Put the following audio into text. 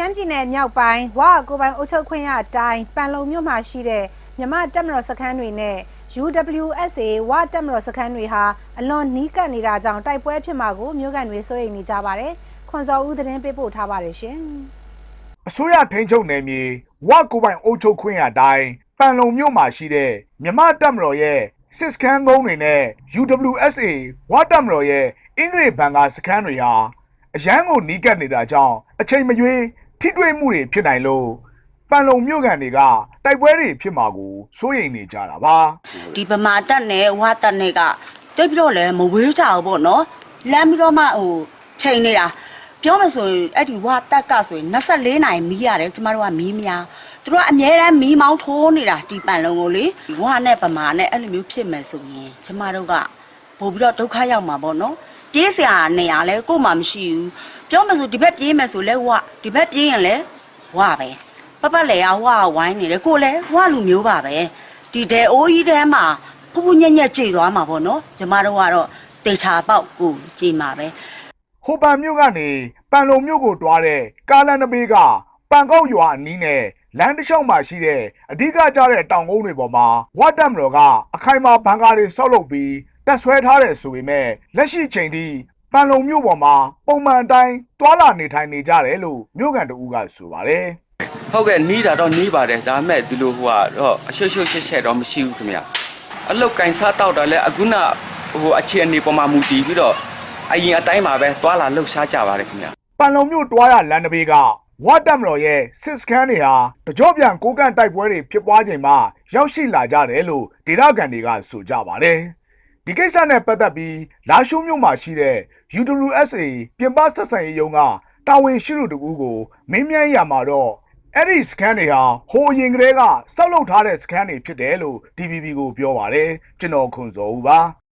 ရှမ်းပြည်နယ်မြောက်ပိုင်းဝါကိုပိုင်အုပ်ချုပ်ခွင့်ရအတိုင်းပန်လုံမြို့မှာရှိတဲ့မြမတက်မတော်စခန်းတွေနဲ့ UWSA ဝါတက်မတော်စခန်းတွေဟာအလွန်နီးကပ်နေတာကြောင့်တိုက်ပွဲဖြစ်မှာကိုမြို့ကန်တွေစိုးရိမ်နေကြပါတယ်။ခွန်စော်ဦးသတင်းပေးပို့ထားပါတယ်ရှင်။အစိုးရထိန်းချုပ်နယ်မြေဝကိုပိုင်အုပ်ချုပ်ခွင့်ရတိုင်းပန်လုံမြို့မှာရှိတဲ့မြမတက်မတော်ရဲ့စစ်စခန်းကုန်းတွေနဲ့ UWSA ဝတက်မတော်ရဲ့အင်္ဂလိပ်ဘန်ကာစခန်းတွေဟာအရန်ကိုနီးကပ်နေတာကြောင့်အချိန်မရွေး ထိတွေ့မှုတွေဖြစ်နိုင်လို့ပန်လုံမြို့ကန်တွေကတိုက်ပွဲတွေဖြစ်မှာကိုစိုးရိမ်နေကြတာပါဒီဗမာတက်နဲ့ဝါတက်နဲ့ကတိတ်ပြီးတော့လည်းမဝေးကြဘူးပေါ့နော်လမ်းပြီးတော့မှဟိုချိန်နေတာပြောမှဆိုရင်အဲ့ဒီဝါတက်ကဆိုရင်24နိုင်မီးရတယ်ကျမတို့ကမီးများသူတို့ကအများတမ်းမီးမောင်းထိုးနေတာဒီပန်လုံးကိုလေဝါနဲ့ဗမာနဲ့အဲ့လိုမျိုးဖြစ်မယ်ဆိုရင်ကျမတို့ကပို့ပြီးတော့ဒုက္ခရောက်မှာပေါ့နော် ပြေးစရာနေရာလဲကို့မှမရှိဘူးပြောမှဆိုဒီဘက်ပြေးမယ်ဆိုလဲဝါဒီဘက်ပြေးရင်လဲဝါပဲပပလေကဝါဝိုင်းနေတယ်ကိုလဲဝါလူမျိုးပါပဲဒီတဲအိုးကြီးထဲမှာဖူးဖူးညက်ညက်ကြိတ်သွားမှာပေါ့နော်ကျမတို့ကတော့တေချာပေါက်ကိုကြည်မှာပဲဟိုပန်မြို့ကနေပန်လုံမြို့ကိုတွားတဲ့ကားလမ်းတစ်ဘေးကပန်ကောက်ရွာအနီးနဲ့လမ်းတစ်လျှောက်မှာရှိတဲ့အဓိကကျတဲ့တောင်ကုန်းတွေပေါ်မှာဝတ်တက်မတော်ကအခိုင်အမာဘန်ကားတွေဆောက်လုပ်ပြီး တက်ဆွဲထားတယ်ဆိုပေမဲ့လက်ရှိချိန်ထိပန်လုံမြို့ပေါ်မှာပုံမှန်အတိုင်းတွာလာနေထိုင်နေကြတယ်လို့မြို့ကန်တအူးကဆိုပါတယ်ဟုတ်ကဲ့နီးတာတော့နီးပါတယ်ဒါပေမဲ့ဒီလိုဟိုကတော့အရှုပ်ရှုပ်ရှက်ရှက်တော့မရှိဘူးခင်ဗျအလုတ်ကင်စားတောက်တာလဲအခုနဟိုအခြေအနေပေါ်မှာမူတည်ပြီးတော့အရင်အတိုင်းပါပဲသွာလာလှုပ်ရှားကြပါတယ်ခင်ဗျပန်လုံမြို့တွားရလမ်းတစ်ဘေးကဝတ်တက်မတော်ရဲ့စစ်စခန်းတွေဟာတကြော့ပြန်ကိုကန့်တိုက်ပွဲတွေဖြစ်ပွားချိန်မှာရောက်ရှိလာကြတယ်လို့ဒေသခံတွေကဆိုကြပါတယ်။ ဒီကိစ္စနဲ့ပတ်သက်ပြီးလာရှိုးမြို့မှာရှိတဲ့ UWSA ပြင်ပဆက်ဆံရေးရုံးကတာဝန်ရှိသူတဦးကိုမင်းမြန်းရမှာတော့အဲ့ဒီစကန်တွေဟာဟိုအရင်ကတည်းကစောက်လုပ်ထားတဲ့စကန်တွေဖြစ်တယ်လို့ DVB ကိုပြောပါတယ်ကျွန်တော်ခွန်စောဦးပါ